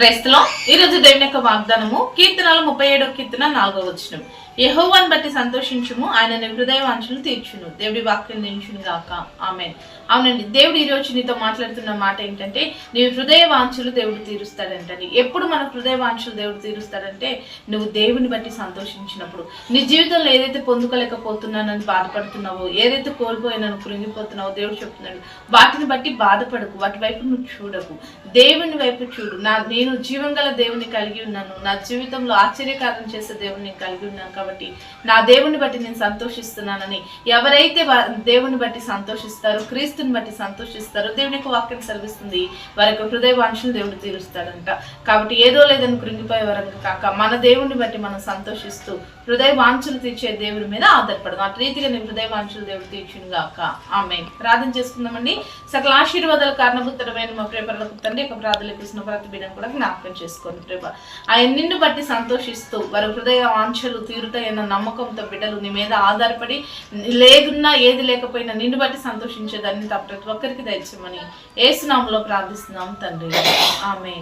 క్రైస్తలో ఈరోజు దేవుని యొక్క వాగ్దానము కీర్తనలు ముప్పై ఏడో కీర్తన నాలుగో వచ్చిన యహోవాన్ బట్టి సంతోషించుము ఆయన హృదయ వాంఛలు తీర్చును. దేవుడి వాక్యం నించును గాక. ఆమె అవునండి దేవుడు ఈరోజు నీతో మాట్లాడుతున్న మాట ఏంటంటే నీ హృదయ వాంఛలు దేవుడు తీరుస్తాడంటని. ఎప్పుడు మన హృదయ వాంఛలు దేవుడు తీరుస్తాడంటే నువ్వు దేవుని బట్టి సంతోషించినప్పుడు. నీ జీవితంలో ఏదైతే పొందుకోలేకపోతున్నానని బాధపడుతున్నావో ఏదైతే కోల్పోయినను కృంగిపోతున్నావో దేవుడు చెప్తున్నాడు. వాటిని బట్టి బాధపడకు వాటి వైపు నువ్వు చూడకు. దేవుని వైపు చూడు. నా నేను నేను జీవం గల దేవుని కలిగి ఉన్నాను. నా జీవితంలో ఆశ్చర్యకారం చేసే దేవుని కలిగి ఉన్నాను కాబట్టి నా దేవుని బట్టి నేను సంతోషిస్తున్నానని ఎవరైతే దేవుని బట్టి సంతోషిస్తారో క్రీస్తుని బట్టి సంతోషిస్తారో దేవుని యొక్క వాక్యం సర్విస్తుంది వారి యొక్క హృదయ వాంఛలు దేవుడు తీరుస్తాడంట. కాబట్టి ఏదో లేదని కృంగిపోయే వరకు కాక మన దేవుని బట్టి మనం సంతోషిస్తూ హృదయ వాంఛలు తీర్చే దేవుని మీద ఆధారపడదాం. అటు రీతిగా నేను హృదయ వాంఛలు దేవుడు తీర్చును గాక. ఆమె ప్రార్థన చేసుకుందామండి. సకల ఆశీర్వాదాలు కారణభూతమైన మా ప్రేపర్లకు తండ్రి యొక్క ప్రార్థనలు ఇస్తున్న ప్రతి బిడ్డను కూడా జ్ఞాపకం చేసుకోండి ప్రభా. ఆయన నిన్ను బట్టి సంతోషిస్తూ వారి హృదయ ఆంక్షలు తీరుతాయన్న నమ్మకంతో బిడ్డలు నీ మీద ఆధారపడి లేదున్నా ఏది లేకపోయినా నిన్ను బట్టి సంతోషించేదాన్ని తప్ప ప్రతి ఒక్కరికి దయచేయమని ఏసునామంలో ప్రార్థిస్తున్నాం తండ్రి. ఆమె